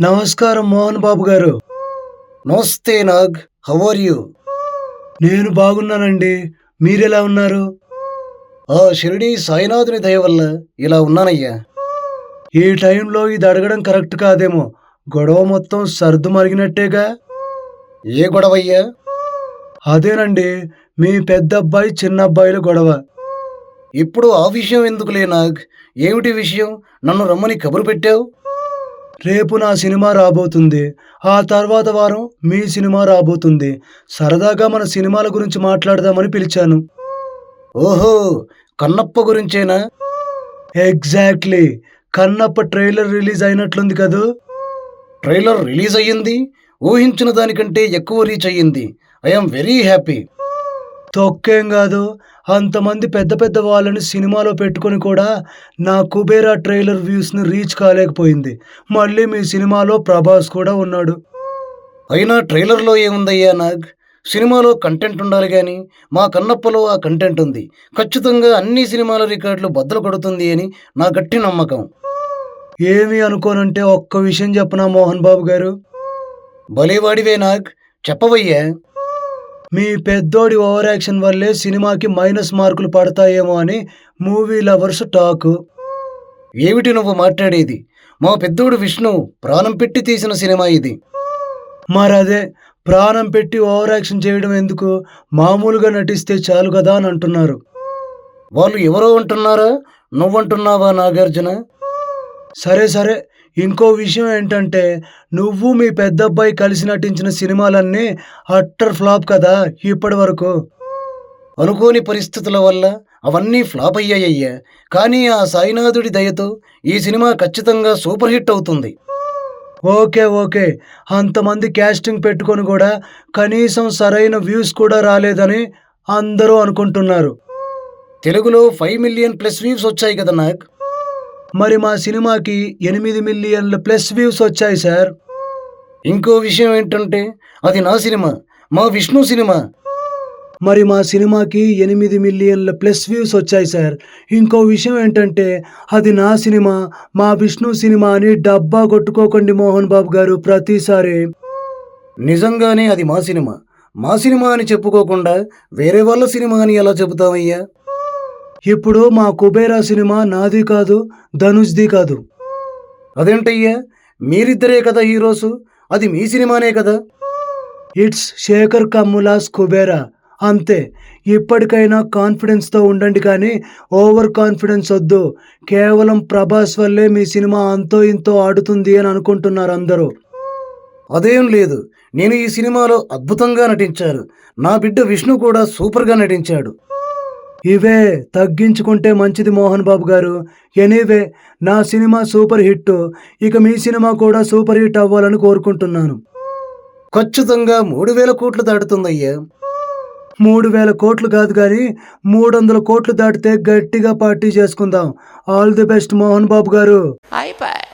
నమస్కారం మోహన్ బాబు గారు. నమస్తే నాగ్ హౌ ఆర్ యూ నేను బాగున్నానండి. మీరెలా ఉన్నారు? ఆ షిరిడి సాయినాథుని దయ వల్ల ఇలా ఉన్నానయ్యా. ఈ టైంలో ఇది అడగడం కరెక్ట్ కాదేమో. గొడవ మొత్తం సర్దు మరిగినట్టేగా? ఏ గొడవయ్యా? అదేనండి మీ పెద్ద అబ్బాయి చిన్న అబ్బాయిల గొడవ. ఇప్పుడు ఆ విషయం ఎందుకులే నాగ్? ఏమిటి విషయం? నన్ను రమ్మని కబురు పెట్టావు? రేపు నా సినిమా రాబోతుంది. ఆ తర్వాత వారం మీ సినిమా రాబోతుంది. సరదాగా మన సినిమాల గురించి మాట్లాడదామని పిలిచాను. ఓహో కన్నప్ప గురించేనా? ఎగ్జాక్ట్లీ. కన్నప్ప ట్రైలర్ రిలీజ్ అయినట్లుంది కదూ? ట్రైలర్ రిలీజ్ అయ్యింది? ఊహించిన దానికంటే ఎక్కువ రీచ్ అయ్యింది. I'm very happy. తొక్కేం కాదు. అంతమంది పెద్ద పెద్ద వాళ్ళని సినిమాలో పెట్టుకొని కూడా నా కుబేరా ట్రైలర్ వ్యూస్ని రీచ్ కాలేకపోయింది. మళ్ళీ మీ సినిమాలో ప్రభాస్ కూడా ఉన్నాడు. అయినా ట్రైలర్లో ఏముందయ్యా నాగ్? సినిమాలో కంటెంట్ ఉండాలి కానీ మా కన్నప్పలో ఆ కంటెంట్ ఉంది. ఖచ్చితంగా అన్ని సినిమాల రికార్డులు బద్దలు కొడుతుంది అని నా గట్టి నమ్మకం. ఏమి అనుకోనంటే ఒక్క విషయం చెప్పనా మోహన్ బాబు గారు? భలేవాడివే నాగ్. చెప్పవయ్యా. మీ పెద్దోడి ఓవర్ యాక్షన్ వల్లే సినిమాకి మైనస్ మార్కులు పడతాయేమో అని మూవీ లవర్స్ టాక్. ఏమిటి నువ్వు మాట్లాడేది? మా పెద్దోడు విష్ణు ప్రాణం పెట్టి తీసిన సినిమా ఇది. మరదే ప్రాణం పెట్టి ఓవర్ యాక్షన్ చేయడం ఎందుకు? మామూలుగా నటిస్తే చాలు కదా అని అంటున్నారు. వాళ్ళు ఎవరో అంటున్నారా? నువ్వంటున్నావా నాగార్జున? సరే సరే. ఇంకో విషయం ఏంటంటే నువ్వు మీ పెద్దబ్బాయి కలిసి నటించిన సినిమాలన్నీ అట్టర్ ఫ్లాప్ కదా ఇప్పటి వరకు. అనుకోని పరిస్థితుల వల్ల అవన్నీ ఫ్లాప్ అయ్యాయ్యా. కానీ ఆ సాయినాథుడి దయతో ఈ సినిమా ఖచ్చితంగా సూపర్ హిట్ అవుతుంది. Okay okay. అంతమంది క్యాస్టింగ్ పెట్టుకొని కూడా కనీసం సరైన వ్యూస్ కూడా రాలేదని అందరూ అనుకుంటున్నారు. తెలుగులో ఫైవ్ మిలియన్ ప్లస్ వ్యూస్ వచ్చాయి కదా నాకు మరి మా సినిమాకి ఎనిమిది మిలియన్ల ప్లస్ వ్యూస్ వచ్చాయి సార్. ఇంకో విషయం ఏంటంటే అది నా సినిమా మా విష్ణు సినిమా. మరి మా సినిమాకి ఎనిమిది మిలియన్ల ప్లస్ వ్యూస్ వచ్చాయి సార్. ఇంకో విషయం ఏంటంటే అది నా సినిమా మా విష్ణు సినిమా అని డబ్బా కొట్టుకోకండి మోహన్ బాబు గారు ప్రతిసారి. నిజంగానే అది మా సినిమా. మా సినిమా అని చెప్పుకోకుండా వేరే వాళ్ళ సినిమా అని ఎలా చెబుతామయ్యా ఇప్పుడు మా కుబేరా సినిమా నాది కాదు ధనుష్ది కాదు. అదేంటయ్యా? మీరిద్దరే కదా హీరోస్? అది మీ సినిమానే కదా? ఇట్స్ శేఖర్ కమ్ములాస్ కుబేరా. అంతే. ఇప్పటికైనా కాన్ఫిడెన్స్తో ఉండండి కానీ ఓవర్ కాన్ఫిడెన్స్ వద్దు. కేవలం ప్రభాస్ వల్లే మీ సినిమా అంతో ఇంతో ఆడుతుంది అని అనుకుంటున్నారు అందరూ. అదేం లేదు. నేను ఈ సినిమాలో అద్భుతంగా నటించాను నా బిడ్డ విష్ణు కూడా సూపర్గా నటించాడు. ఇవే తగ్గించుకుంటే మంచిది మోహన్ బాబు గారు. ఎనీవే నా సినిమా సూపర్ హిట్ ఇక మీ సినిమా కూడా సూపర్ హిట్ అవ్వాలని కోరుకుంటున్నాను. ఖచ్చితంగా మూడు వేల కోట్లు దాటుతుందయ్యా. మూడు వేల కోట్లు కాదు కానీ మూడు వందల కోట్లు దాటితే గట్టిగా పార్టీ చేసుకుందాం. All the best Mohan Babu garu. అయిపోయి.